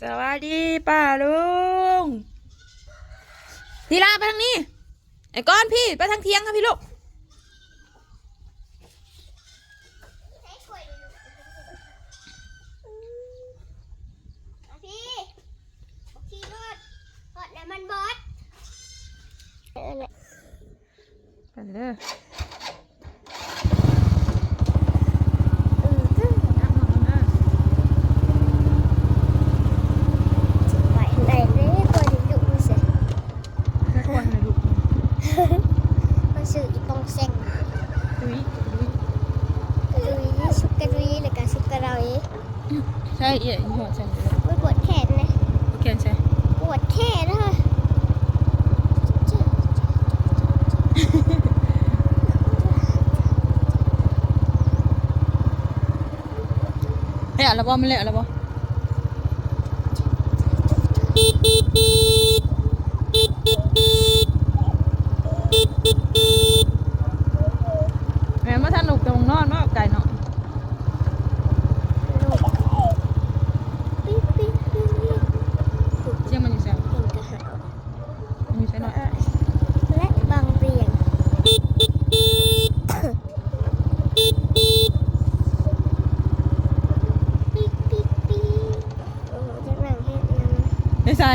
สวัสดีป้าลุงทีลาไปทางนี้ ไอ้ก้อนพี่ไปทางเทียงค่ะพี่ลูกพี่พี่รถรถแล้วมันบอสไปเด้อ ไปไหนเลยตัวนี้ดุมันเสีย แค่ควรเลยลูก มันซื้ออีปองเซ็ง ดุยดุย กระดุยชุกกระดุยแล้วก็ชุกกระเราเอง ใช่เอี่ยอีหัวใช่เลย ไม่ปวดแขนนะ โอเคใช่ ปวดแขนนะ เฮ้ยอะไรบ่มันเละอะไรบ่แม่มาท่านหนุกตรงนอนมาไก่เนาะ ปิ๊บปิ๊บปิ๊บปิ๊บ เชี่ยงมันอยู่แซว เห็นกระหาว มันอยู่ใช่เนาะ และบางเบียงปิ๊บปิ๊บปิ๊บโอ้โหจะนั่งเฮ็ดยัง เฮ้ยใส่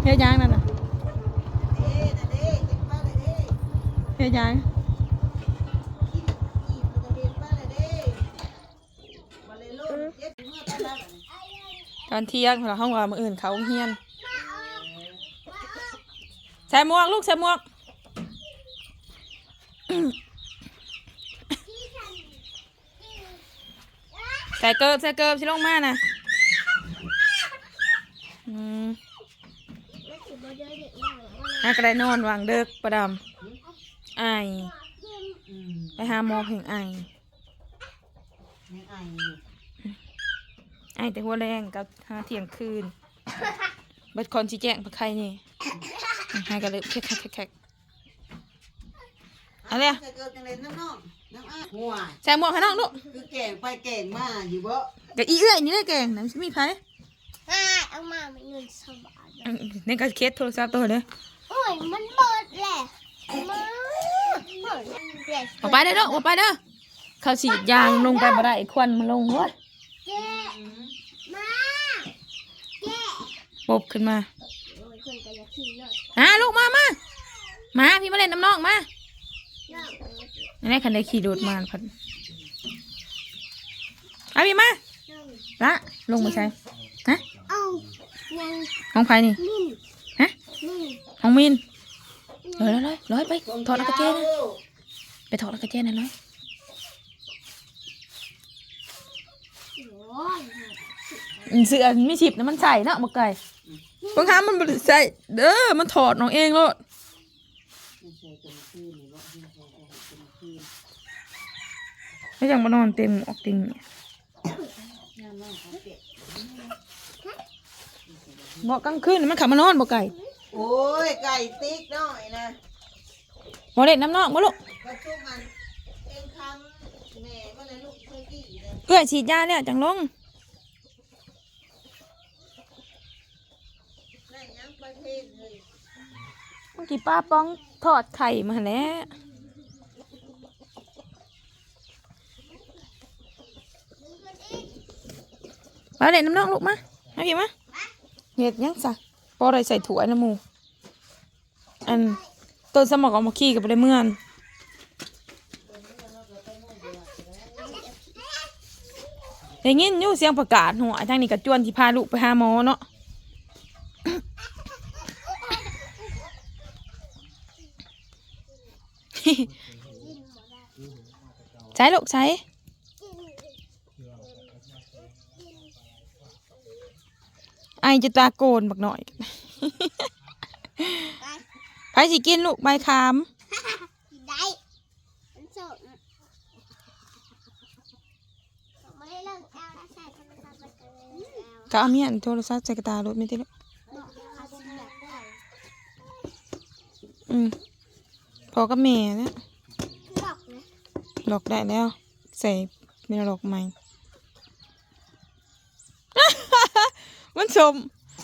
เฮ้ยยางนั่นน่ะเฮ้ยยางตอนเที่ยงเราห้องว่ามืออื่นเขาเฮียนใส่หมวกลูกใส่หมวกใส่เกิบใส่เกิบชิลงมานะอืม แล้วสิบ่เดินเด็กหน่ อยว่าอากระไดนอนวางเด็กประดำไอไปหาหมอเพ่งไอไอแต่หัวแรงกับหาเที่ยงคืน บัดคอนชี้แจงปะใครนี่ให้กันเลยแคกแคกแคกแคกอะไรอะจะเกิดจังเลยน้ำน้องน้ำอ้ายหัวใส่หมวกให้น้องลูกคือเก่งไปเก่งมาอยู่บ่กับอีเอื้อยนี่เลยแกงนะมีไผอ่าเอามาไม่เงินสบายอืมนี่ก็เคสโทรศัพท์ตัวเลยโอ้ยมันเปิดแหละมาเปิดแหละออกไปเด้อลูกออกไปเด้อเขาฉีดยางลงไปบ่ได้ควันมันลงวะเจ๊มาเจ๊ปบขึ้นมาโอ้ยคนก็อยากขี่รถอะลูกมามามาพี่มาเล่นน้ำน้องมาน้องเอ้ยอันนี้คันได้ขี่โดดมาพันเอาพี่มาน้องละลงมาใช้ฮะเอายังห้องไฟนี่ นิ่มฮะ น้องมินร้อยร้อยร้อยร้อยไปถอดอากาเจนะไปถอดอากาเจนะร้อยเสือไม่ฉิบนะมันใส่เนาะบกไก่บางครั้งมันใส่เด้อมันถอดน้องเองโลดไม่จังมานอนเต็มออกต็มเนี่ยบอกกลางคืนมันขับมานอนบกไก่ โอ้ยไก่ติ๊กน้อยนะบอเล่นน้ำนอกบ่ลูกกระชุ่มมันเองคำแม่ก็เลยลูกเคยกี่เลยเอื้อยฉีดยาแล้วจังลงนั่นยังประเทศเลยเมื่อกี้ป้าป้องทอดไข่มาแล้ว มาเล่นน้ำนอกลูกมาเอาพี่มาเห็ดยังสะ พออะไรใส่ถั่วน้ำหมูอันต้นสมองเอามาขี้กับได้เมื่อนได้ยินอยู่เสียงประกาศหัวทางนี้กับจวนที่พาลูกไปหาหมอเนาะใช้ลูกใช้ ไอจะตาโกนบักหน่อยไปสิกินลูกใบขามได้มันสดไม่ได้เลิกเอาแล้วใส่โทรศัพท์ไปเลยเอาก็เอาเมียนโทรศัพท์ใส่กระตารถไม่ได้ลูกบอกเขาสิอยากได้อืมพอกับแม่นะหลอกนะหลอกได้แล้ว ใส่ไม่ได้หลอกใหม่ มัน สม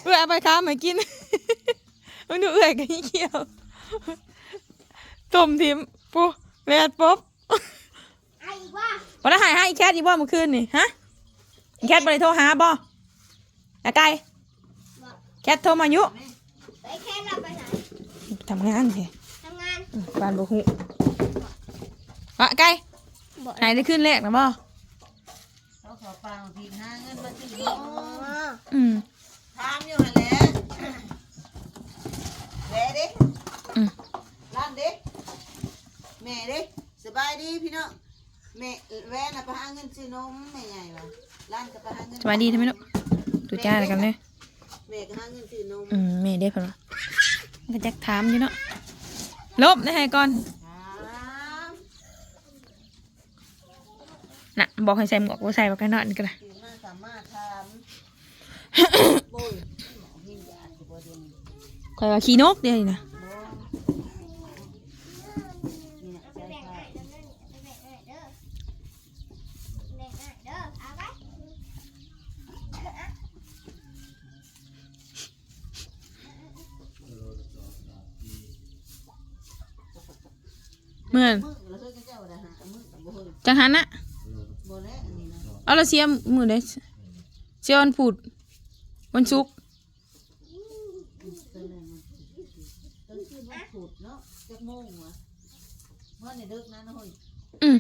เอื้อยเอาไปค้ามากิน มันดูเอื้อยกันเกี่ยวต้มทิมปูแลดป๊อบไอ้ว่าวันนั้นหายให้อีแคทอีบ่เมื่อคืนนี่ฮะอีแคทบ่ได้โทรหาบ่อะไก่แคทโทรมาอยู่ไปแค่เราไปไหนทำงานเหรอทำงานอืมบ้านบ่ฮู้อะไก่บ่หายได้ขึ้นแรกนะบ่เขาขอฟังผิดหาเงินมาซื้อนอ๋อม อืมถามอยู่หั่นแหละแหละเด้อืม ร้านเด้แม่เด้สบายดีพี่น้องแม่แว่น่ะไปหาเงินซื้อนมแม่ใหญ่ว่ะร้านก็ไปหาเงินสบายดีใช่ไหมลูกดูจ้าอะไรกันเลยแม่ก็หาเงินซื้อนมอืมแม่ได้ผลวะก็จักถามอยู่เนาะลบได้ให้ก่อนถามน่ะบอกให้ใส่หมวกบ่ใส่บ่กันนอนก็ได้ถึงมาสามารถถาม โบยหมอยาสิบ่เดียวนี้ข่อยว่าขี้นกเดียวนี่นะบ่นี่น่ะเมื่อนจากฮ้ยจังหันนะบ่แล้วอันนี้นะเอาละเสียมือได้เสียวันพุธ วันศุกร์ตัวนึงมันตั้งชื่อว่าขุดเนาะจักโมงวะเมื่อในดึกนะนะเฮ้ยอืม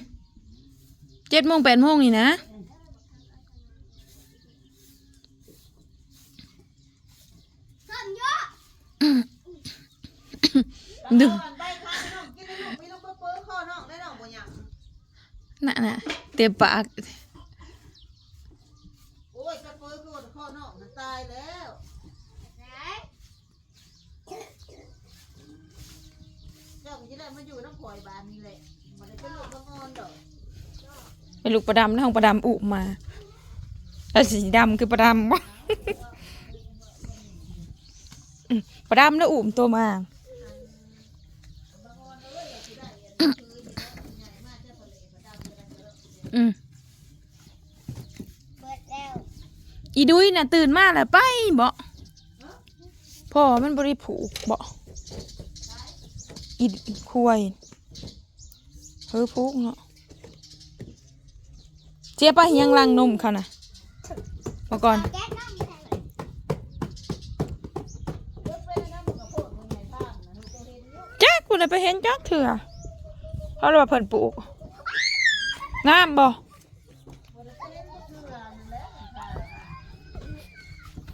เจ็ดโมงแปดโมงนี่นะเพิ่มเยอะดึงไปข้างน้องกินได้ลูกมีลูกเปิ้ลๆข้อน้องได้น้องบ่หยังน่ะน่ะเต็มปาก โอ้ยเปิ้ลๆคือข้อน้องมันตายแล้ว ไหน เจ้าก็สิได้มาอยู่น้ำข่อยบานนี่แหละบ่ได้เป็นลูกบ่งอนดอก เป็นลูกประดำนะของประดำอุมาแล้วสีดำคือประดำอืมประดำแล้วอุมตัวมาอืมเปิดแล้วอีดุยน่ะตื่นมาแล้วไปบ่พ่อมันบริผูกบ่อีควายเฮ้อผูกเนาะ เจี๊ยบไปยังลังนมเขาน่ะมาก่อนแก๊สน้ำใส่เลยเลิกไปแล้วนะมึงก็โพดมึงใหญ่บ้านนะมึงก็เห็นอยู่แจ๊กกูเลยไปเห็นจักเถื่อเขาเลยว่าเพิ่นปลูกงามบ่เห็นบ่เทื่อนั่นแหละ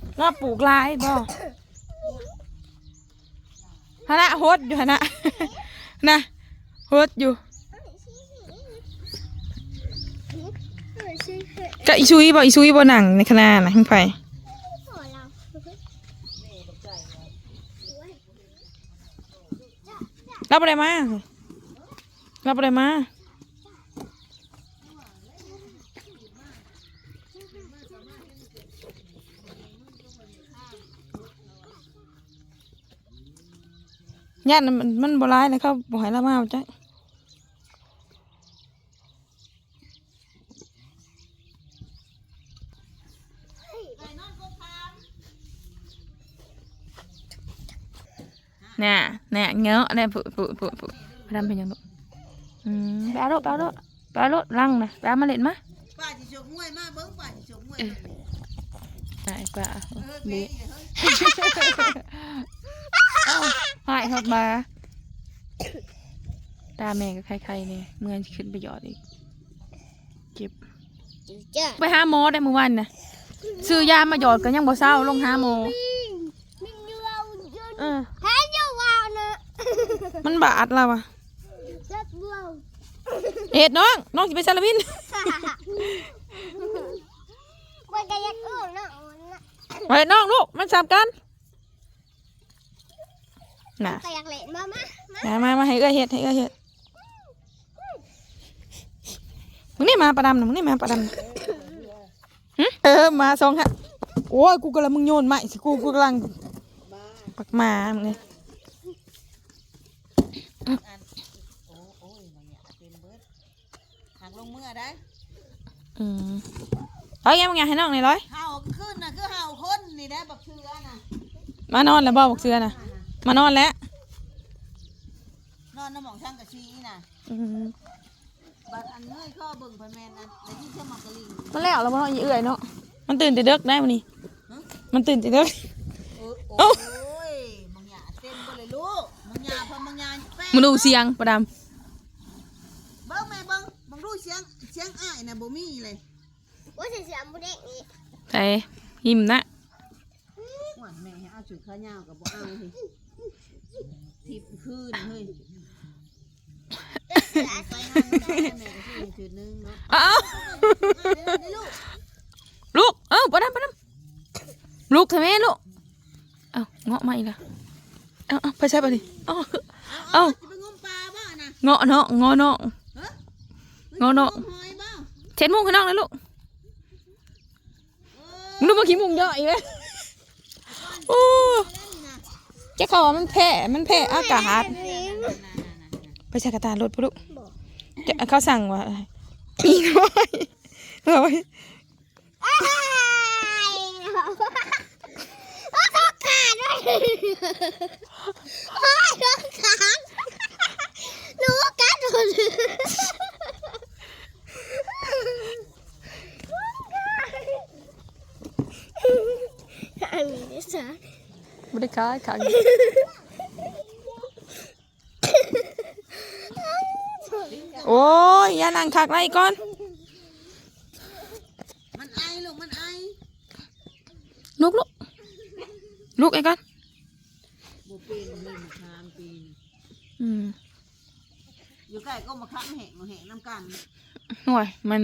มันตาปลูกลายบ่ฮะนะโฮดอยู่ฮะนะนะโฮดอยู่ ก็อีซุยบ่อีซุยบ่หนังในคณะนะทั้งไผพอเรารับอะไรมารับอะไรมาญาติมันมันบ่ร้ายเลยเขาบ่ให้ละมาเอาจ้ะน่ะ เงาะน่ะผู้ผู้ผู้ผู้ทำเป็นหยังลูกอืมไปเอาลูกไปเอาลูกไปเอาลูกลังนะไปเอามาเล่นมาป้าสิชกมวยมาเบิ่งป้าสิชกมวยเบิ่งนี่ไอ้ป้าเออเบแม่ะนี่เฮ้ยหายทอดมาตาแม่ก็ใครๆเนี่ยเมื่อขึ้นไปหยอดอีกเจ็บจ้ะไปหาหมอได้เมื่อวันนะซื้อยามาหยอดก็ยังบ่เศร้าลงหาหมอมินยูเอายูเอ มันบาดแล้วอะจัดวาวเอ็ดน้อง น้องสิไปซาลาวินมันก็ยังอื่นนะนะไปน้องลูก มันสามกันน่ะก็อยากเล่นมามามามามามาให้เอื้อยเฮ็ดให้เอื้อยเฮ็ดมึงนี่มาประดำนะมึงนี่มาประดำนะหึเออมาสองฮะโอ้ยกูกำลังมึงโยนไม้สิกูกูกำลังบ้าปักหมามึงเลย อันโอ้โอ้ยมันเนี่ยเต็มเบิดหักลงเมื่อได้อืมเอาไงมึงไงให้น้องหน่อยร้อยเห่าขึ้นน่ะคือเห่าคนนี่ได้บเชือนะมานอนแล้วบ่บอกเสือนะมานอนแล้วนอนน้ำหมองช่างกะชีน่ะอืมบัดอันเงยข้อเบิ่งพันแมนอันแต่ที่เชื่อมากระลิงมันแล้วแล้วมันนอนอีเอื่อยเนาะมันตื่นแต่เด็กได้มันนี่ฮะมันตื่นแต่เด็กโอ้เอ้ายมังหยาเต็มไปเลยลูกมังหยาพอมังห ยาแป้งมันดูเสียงประดามเบิ้งแม่เบิ้งบังดูเสียงเสียงอ้ายน่ะบ่มีเลยว่าเสียงบุเด็กนี่ใส่หิมนะหวานแม่ให้เอาจุดข้าวยาวกับบ่เอาเฮ้ยทิพคืนเฮ้ยไปงานแม่แม่ก็ซื้อจุดหนึงเนาะอ้าวเดี๋ยวนี่ลูกลูกเอ้าประดามประดามลูกทำไมลูกเอ้าเงาะมาอีกแล้ว เอ้าเอ้าไปใช่ปะดิเอ้าเอาเอ้าจะไปงมปลาบ่น่ะเงาะเนาะเงาะเนาะฮะงอเนาะงมหอยบ่เช็ดมุ้งข้างนอกเลยลูกเออมึงดูมาขี้มุ้งเยอะอีกเลยโอ้เล่นน่ะแกเขาว่ามันแพ้มันแพ้อากาศน่ะน่ะน่ะน่ะไปใช้กระตารถปะลูกจะเขาสั่งว่าอะไรอีกร้อยร้อย อ้ายโอ้ ยขาดด้วยโอ้ยขาดหนูกัดหมดอันนี้สา บริการขังโอ้ยอย่านั่งคักไรก่อน มันไอลูกมันไอ ลุกลุกลุก ไอ้ก่อนบ่เป็นเลยมะขามปีนอืมอยู่ใกล้ก็มะขามแห้งมาแห้งน้ำกันหน่วยมัน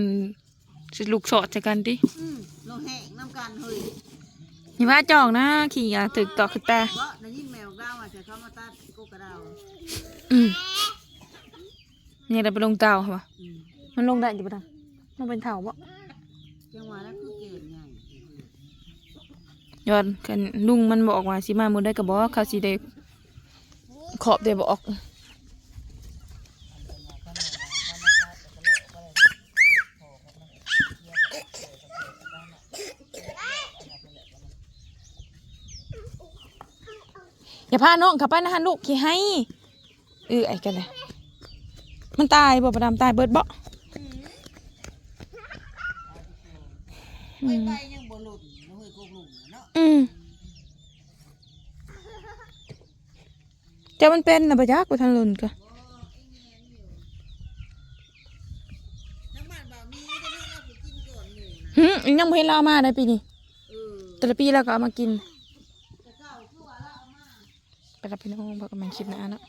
สิลูกสอดจากกันดิอืมเราแห้งน้ำกันเฮ้ยอย่าว่าจองนะขี่อยาตึกต่อขึ้นแต่เพราะได้ยินแมวดาวอะจะเข้ามาตัดกกระดาวอืมเนี่ยเราไปลงเตาเหรออืมมันลงได้อยู่ปะดังมันเป็นเถาบ่จังหวะนั้นคือเกณฑ์ใหญ่ ยอดกันลุงมันบอกว่าสิมามื้อได้ก็บอกว่าเขาสิได้ขอบได้บอกอย่าพาน้องเขับไปนะฮะลูกขี้ให้เออไอ้กันเลยมันตายบ่ประดามตายเบิดบ่ ไปไปยังบ่หลุดเฮ้ยกกหลุมเนาะ อืม แต่มันเป็นนะปะยักไปทางลุนก็น้ำมันบ่มีแต่นี่เราไปกินก่อนหมูนะหืมอีกยังไม่เห็นเราเอามาได้ปีนี้เออแต่ละปีเราก็เอามากินแต่เก่าคือว่าเราเอามาไปรับพี่น้องบอกกันมันคลิปหนะเนาะ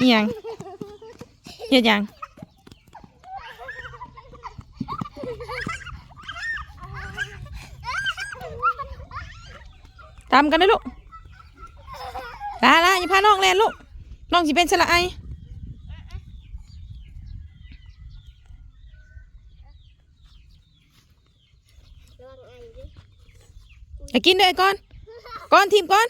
นี่ยังเฮ็ดหยังตามกันได้อลูกลาลาอย่าพา น้องแลนลูกน้องสิเป็นสละไอระวังอันดิอย่ากินด้วยก่อนก่อนทีมก่อน